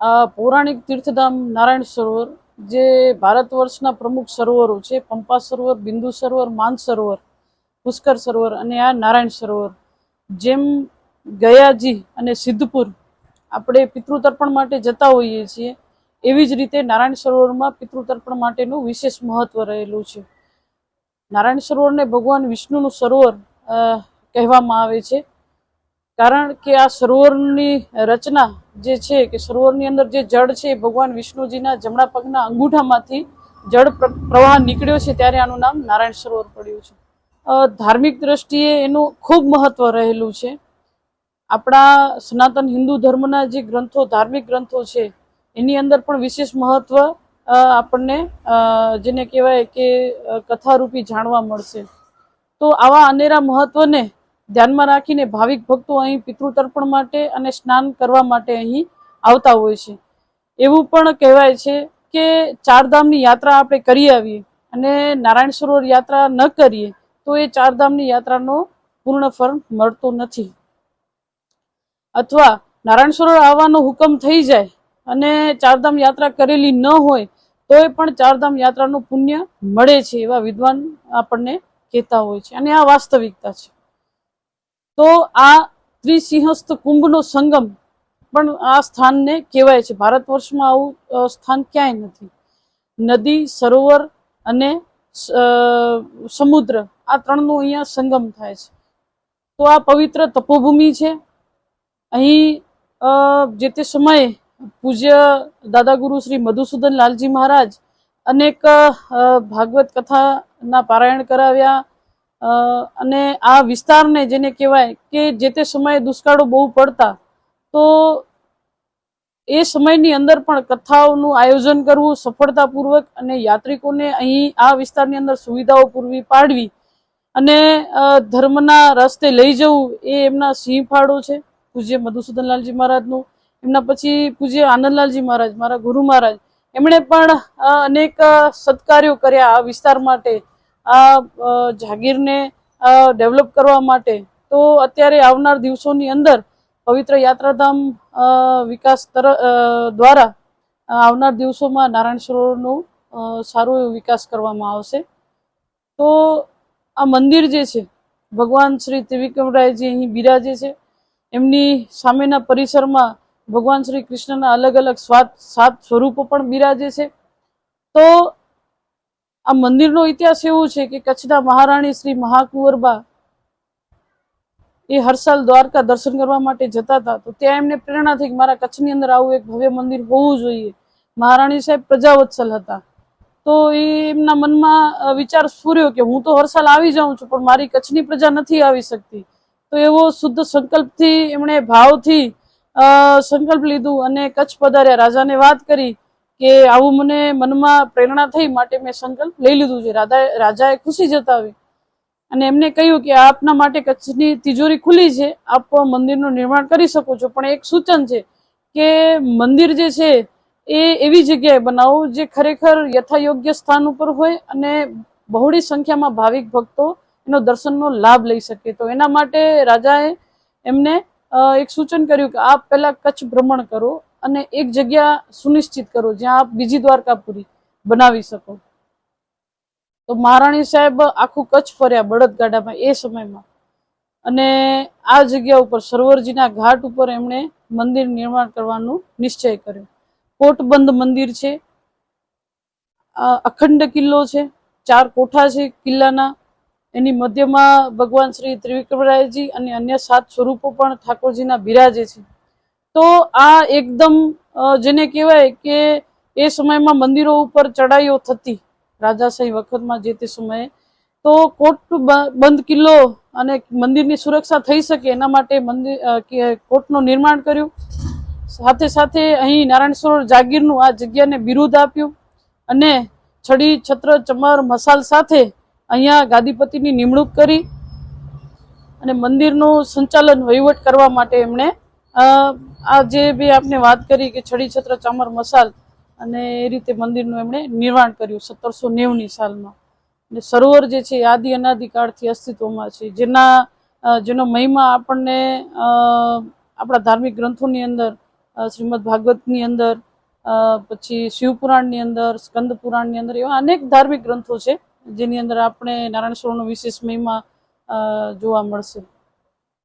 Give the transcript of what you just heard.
પૌરાણિક તીર્થધામ નારાયણ સરોવર, જે ભારત વર્ષના પ્રમુખ સરોવરો છે, પંપા સરોવર, બિંદુ સરોવર, માન સરોવર, પુષ્કર સરોવર અને આ નારાયણ સરોવર. જેમ ગયાજી અને સિદ્ધપુર આપણે પિતૃતર્પણ માટે જતા હોઈએ છીએ, એવી જ રીતે નારાયણ સરોવરમાં પિતૃતર્પણ માટેનું વિશેષ મહત્વ રહેલું છે. નારાયણ સરોવરને ભગવાન વિષ્ણુનું સરોવર કહેવામાં આવે છે. કારણ કે આ સરોવરની રચના જે છે કે સરોવરની અંદર જે જળ છે એ ભગવાન વિષ્ણુજીના જમણા પગના અંગૂઠામાંથી જળ પ્ર- પ્રવાહ નીકળ્યો છે ત્યારે આનું નામ નારાયણ સરોવર પડ્યું છે. ધાર્મિક દ્રષ્ટિએ એનું ખૂબ મહત્વ રહેલું છે. આપણા સનાતન હિન્દુ ધર્મના જે ગ્રંથો, ધાર્મિક ગ્રંથો છે, એની અંદર પણ વિશેષ મહત્વ આપણને જેને કહેવાય કે કથારૂપી જાણવા મળશે. તો આવા અનેરા મહત્વને ધ્યાનમાં રાખીને ભાવિક ભક્તો અહીં પિતૃતર્પણ માટે અને સ્નાન કરવા માટે અહીં આવતા હોય છે. એવું પણ કહેવાય છે કે ચારધામની યાત્રા આપણે કરી આવીએ અને નારાયણ સરોવર યાત્રા ન કરીએ તો એ ચારધામની યાત્રાનો પૂર્ણ ફળ મળતો નથી. અથવા નારાયણ સરોવર આવવાનો હુકમ થઈ જાય અને ચારધામ યાત્રા કરેલી ન હોય તોય પણ ચારધામ યાત્રાનું પુણ્ય મળે છે એવા વિદ્વાન આપણને કહેતા હોય છે. અને આ વાસ્તવિકતા છે. તો આ ત્રિસિંહસ્થ કુંભનો સંગમ પણ આ સ્થાનને કહેવાય છે. ભારત વર્ષમાં આવું સ્થાન ક્યાંય નથી. નદી, સરોવર અને સમુદ્ર આ ત્રણનો અહીંયા સંગમ થાય છે. તો આ પવિત્ર તપોભૂમિ છે. અહીં જે તે સમયે પૂજ્ય દાદાગુરુ શ્રી મધુસૂદન લાલજી મહારાજ અનેક ભાગવત કથાના પારાયણ કરાવ્યા અને આ વિસ્તારને જેને કહેવાય કે જે તે સમયે દુષ્કાળો બહુ પડતા, તો એ સમયની અંદર પણ કથાઓનું આયોજન કરવું સફળતાપૂર્વક અને યાત્રિકોને અહીં આ વિસ્તારની અંદર સુવિધાઓ પૂરવી પાડવી અને ધર્મના રસ્તે લઈ જવું એ એમના સિંહ ફાળો છે. પૂજ્ય મધુસૂદનલાલજી મહારાજનું. એમના પછી પૂજ્ય આનંદલાલજી મહારાજ, મારા ગુરુ મહારાજ. એમણે પણ અનેક સત્કાર્યો કર્યા આ વિસ્તાર માટે. આ જાગીરને ડેવલપ કરવા માટે, તો અત્યારે આવનાર દિવસોની અંદર પવિત્ર યાત્રાધામ વિકાસ તર દ્વારા આવનાર દિવસોમાં નારાયણ સરોવરનો સારું સારો એવો વિકાસ કરવામાં આવશે. તો આ મંદિર જે છે, ભગવાન શ્રી ત્રિવિક્રમરાયજી અહીં બિરાજે છે. એમની સામેના પરિસરમાં ભગવાન શ્રી કૃષ્ણના અલગ અલગ સ્વાદ, સાત સ્વરૂપો પણ બિરાજે છે. તો આ મંદિરનો ઇતિહાસ એવો છે કે કચ્છના મહારાણી શ્રી મહાકુંવરબા એ હર સાલ દ્વારકા દર્શન કરવા માટે જતા હતા. તો ત્યાં એમને પ્રેરણા થઈ કે મારા કચ્છની અંદર આવું એક ભવ્ય મંદિર હોવું જોઈએ. મહારાણી સાહેબ પ્રજાવત્સલ હતા. તો એ એમના મનમાં વિચાર સ્ફૂર્યો કે હું તો હર સાલ આવી જાઉં છું, પણ મારી કચ્છની પ્રજા નથી આવી શકતી. તો એવો શુદ્ધ સંકલ્પથી, એમણે ભાવથી સંકલ્પ લીધું અને કચ્છ પધાર્યા. રાજાને વાત કરી. કે આવું મને મનમાં પ્રેરણા થઈ માટે મેં સંકલ્પ લઈ લીધું છે. રાધા રાજાએ ખુશી જતાવી અને એમને કહ્યું કે આપના માટે કચ્છની તિજોરી ખુલ્લી છે. આપ મંદિરનું નિર્માણ કરી શકો છો. પણ એક સૂચન છે કે મંદિર જે છે એ એવી જગ્યાએ બનાવો જે ખરેખર યથાયોગ્ય સ્થાન ઉપર હોય અને બહોળી સંખ્યામાં ભાવિક ભક્તો એનો દર્શનનો લાભ લઈ શકે. તો એના માટે રાજાએ એમને એક સૂચન કર્યું કે આપ પહેલા કચ્છ ભ્રમણ કરો. અને એક જગ્યા સુનિશ્ચિત કરો જ્યાં આપ બીજી દ્વારકાપુરી બનાવી શકો. તો મહારાણી સાહેબ આખું કચ્છ ફર્યા બળદગાડામાં એ સમયમાં. અને આ જગ્યા ઉપર સરોવરજીના ઘાટ ઉપર એમણે મંદિર નિર્માણ કરવાનું નિશ્ચય કર્યો. કોટબંધ મંદિર છે. અખંડ કિલ્લો છે. ચાર કોઠા છે કિલ્લાના. એની મધ્યમાં ભગવાન શ્રી ત્રિવિક્રમરાયજી અને અન્ય સાત સ્વરૂપો પણ ઠાકોરજીના બિરાજે છે. તો આ એકદમ જેને કહેવાય કે એ સમયમાં મંદિરો ઉપર ચડાઈઓ થતી રાજાશાહી વખતમાં જે તે સમયે. તો કોટ બંધ કિલ્લો અને મંદિરની સુરક્ષા થઈ શકે એના માટે મંદિર કોટનું નિર્માણ કર્યું. સાથે સાથે અહીં નારાયણ સરોવર જાગીરનું આ જગ્યાને બિરુદ આપ્યું અને છડી, છત્ર, ચમર, મસાલ સાથે અહીંયા ગાદીપતિની નિમણૂક કરી અને મંદિરનું સંચાલન વહીવટ કરવા માટે એમણે આ જે બી આપને વાત કરી કે છડી છત્ર ચામર મસાલ અને એ રીતે મંદિરનું એમણે નિર્માણ કર્યું સત્તરસો નેવુંની સાલમાં. અને સરોવર જે છે આદિ અનાદિકાળથી અસ્તિત્વમાં છે. જેના જેનો મહિમા આપણને આપણા ધાર્મિક ગ્રંથોની અંદર શ્રીમદ ભાગવતની અંદર પછી શિવપુરાણની અંદર, સ્કંદ પુરાણની અંદર એવા અનેક ધાર્મિક ગ્રંથો છે જેની અંદર આપણે નારાયણ સરોવરનો વિશેષ મહિમા જોવા મળશે.